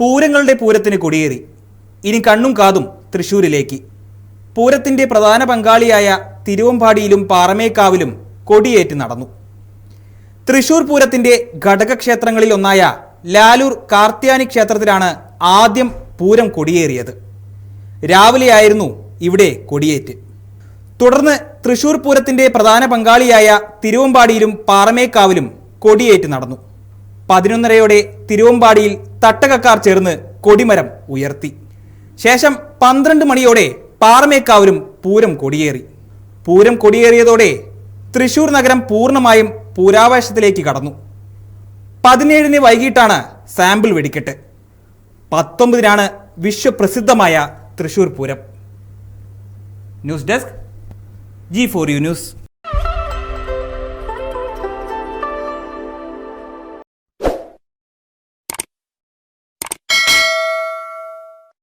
പൂരങ്ങളുടെ പൂരത്തിന് കൊടിയേറി. ഇനി കണ്ണും കാതും തൃശൂരിലേക്ക് പൂരത്തിന്റെ പ്രധാന പങ്കാളിയായ തിരുവമ്പാടിയിലും പാറമേക്കാവിലും കൊടിയേറ്റ് നടന്നു. തൃശൂർ പൂരത്തിന്റെ ഘടകക്ഷേത്രങ്ങളിൽ ഒന്നായ ലാലൂർ കാർത്യാനി ക്ഷേത്രത്തിലാണ് ആദ്യം പൂരം കൊടിയേറിയത്. രാവിലെയായിരുന്നു ഇവിടെ കൊടിയേറ്റ്. തുടർന്ന് തൃശൂർ പൂരത്തിന്റെ പ്രധാന പങ്കാളിയായ തിരുവമ്പാടിയിലും പാറമേക്കാവിലും കൊടിയേറ്റ് നടന്നു. പതിനൊന്നരയോടെ തിരുവമ്പാടിയിൽ തട്ടകക്കാർ ചേർന്ന് കൊടിമരം ഉയർത്തി. ശേഷം പന്ത്രണ്ട് മണിയോടെ പാറമേക്കാവിലും പൂരം കൊടിയേറി. പൂരം കൊടിയേറിയതോടെ തൃശൂർ നഗരം പൂർണമായും പൂരാവേശത്തിലേക്ക് കടന്നു. പതിനേഴിന് വൈകിട്ടാണ് സാമ്പിൾ വെടിക്കെട്ട്. പത്തൊമ്പതിനാണ് വിശ്വപ്രസിദ്ധമായ Thrissur Pooram. News desk G four U news.